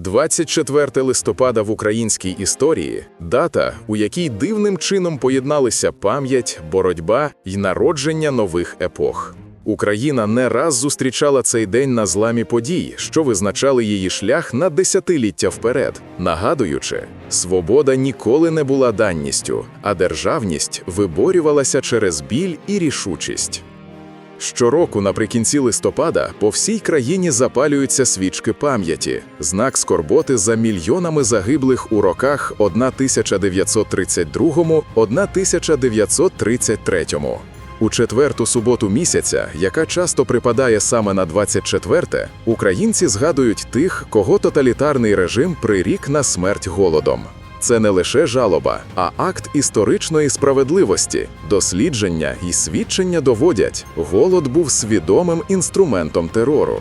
24 листопада в українській історії дата, у якій дивним чином поєдналися пам'ять, боротьба й народження нових епох. Україна не раз зустрічала цей день на зламі подій, що визначали її шлях на десятиліття вперед, нагадуючи, свобода ніколи не була данністю, а державність виборювалася через біль і рішучість. Щороку наприкінці листопада по всій країні запалюються свічки пам'яті, знак скорботи за мільйонами загиблих у роках 1932-1933. У четверту суботу місяця, яка часто припадає саме на 24-те, українці згадують тих, кого тоталітарний режим прирік на смерть голодом. Це не лише жалоба, а акт історичної справедливості. Дослідження і свідчення доводять, голод був свідомим інструментом терору.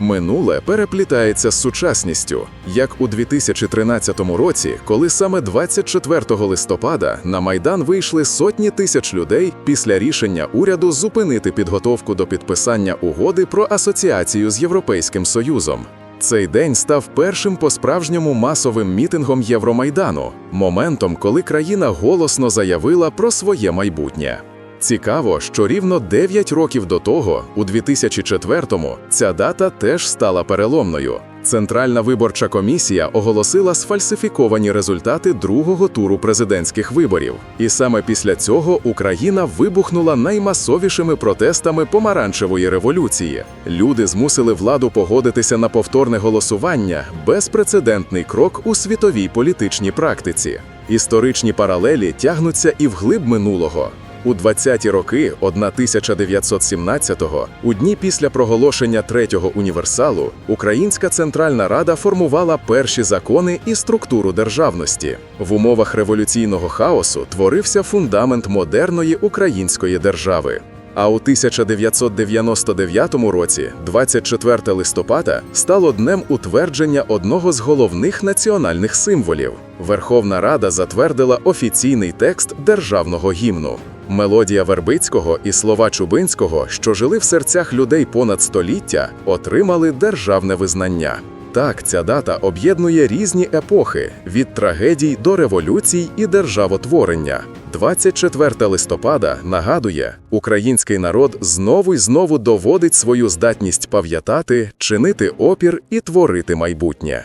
Минуле переплітається з сучасністю, як у 2013 році, коли саме 24 листопада на майдан вийшли сотні тисяч людей після рішення уряду зупинити підготовку до підписання угоди про асоціацію з Європейським Союзом. Цей день став першим по-справжньому масовим мітингом Євромайдану, моментом, коли країна голосно заявила про своє майбутнє. Цікаво, що рівно 9 років до того, у 2004-му, ця дата теж стала переломною. Центральна виборча комісія оголосила сфальсифіковані результати другого туру президентських виборів. І саме після цього Україна вибухнула наймасовішими протестами помаранчевої революції. Люди змусили владу погодитися на повторне голосування безпрецедентний крок у світовій політичній практиці. Історичні паралелі тягнуться і вглиб минулого. У 20-ті роки 1917-го, у дні після проголошення третього універсалу, Українська Центральна Рада формувала перші закони і структуру державності. В умовах революційного хаосу творився фундамент модерної української держави. А у 1999 році, 24 листопада, стало днем утвердження одного з головних національних символів. Верховна Рада затвердила офіційний текст державного гімну. Мелодія Вербицького і слова Чубинського, що жили в серцях людей понад століття, отримали державне визнання. Так, ця дата об'єднує різні епохи від трагедій до революцій і державотворення. 24 листопада нагадує, український народ знову й знову доводить свою здатність пам'ятати, чинити опір і творити майбутнє.